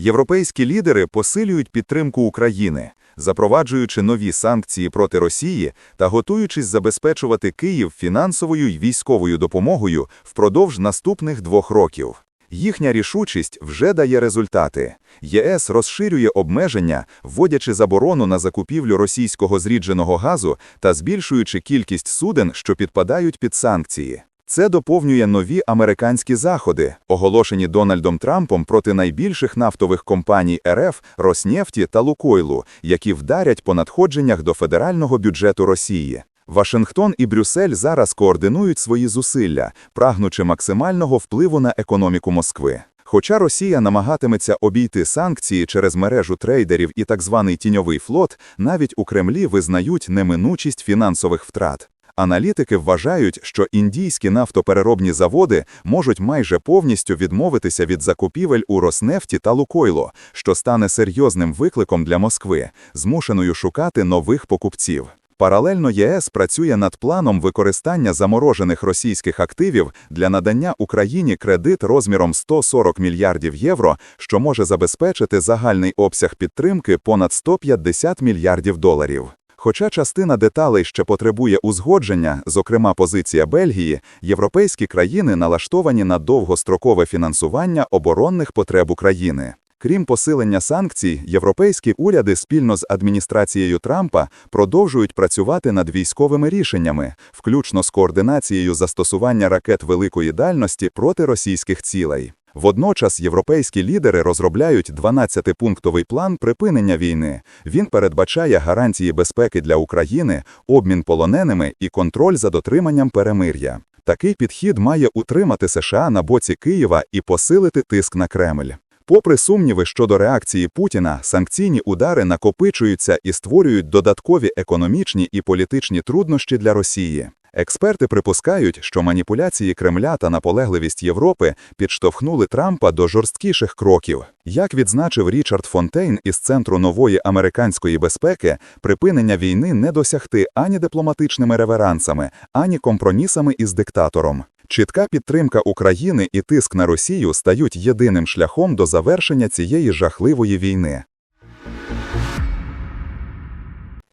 Європейські лідери посилюють підтримку України, запроваджуючи нові санкції проти Росії та готуючись забезпечувати Київ фінансовою й військовою допомогою впродовж наступних двох років. Їхня рішучість вже дає результати. ЄС розширює обмеження, вводячи заборону на закупівлю російського зрідженого газу та збільшуючи кількість суден, що підпадають під санкції. Це доповнює нові американські заходи, оголошені Дональдом Трампом проти найбільших нафтових компаній РФ, Роснефті та Лукойлу, які вдарять по надходженнях до федерального бюджету Росії. Вашингтон і Брюссель зараз координують свої зусилля, прагнучи максимального впливу на економіку Москви. Хоча Росія намагатиметься обійти санкції через мережу трейдерів і так званий тіньовий флот, навіть у Кремлі визнають неминучість фінансових втрат. Аналітики вважають, що індійські нафтопереробні заводи можуть майже повністю відмовитися від закупівель у Роснефті та Лукойло, що стане серйозним викликом для Москви, змушеною шукати нових покупців. Паралельно ЄС працює над планом використання заморожених російських активів для надання Україні кредит розміром 140 мільярдів євро, що може забезпечити загальний обсяг підтримки понад 150 мільярдів доларів. Хоча частина деталей ще потребує узгодження, зокрема позиція Бельгії, європейські країни налаштовані на довгострокове фінансування оборонних потреб України. Крім посилення санкцій, європейські уряди спільно з адміністрацією Трампа продовжують працювати над військовими рішеннями, включно з координацією застосування ракет великої дальності проти російських цілей. Водночас європейські лідери розробляють 12-пунктовий план припинення війни. Він передбачає гарантії безпеки для України, обмін полоненими і контроль за дотриманням перемир'я. Такий підхід має утримати США на боці Києва і посилити тиск на Кремль. Попри сумніви щодо реакції Путіна, санкційні удари накопичуються і створюють додаткові економічні і політичні труднощі для Росії. Експерти припускають, що маніпуляції Кремля та наполегливість Європи підштовхнули Трампа до жорсткіших кроків. Як відзначив Річард Фонтейн із Центру нової американської безпеки, припинення війни не досягти ані дипломатичними реверансами, ані компромісами із диктатором. Чітка підтримка України і тиск на Росію стають єдиним шляхом до завершення цієї жахливої війни.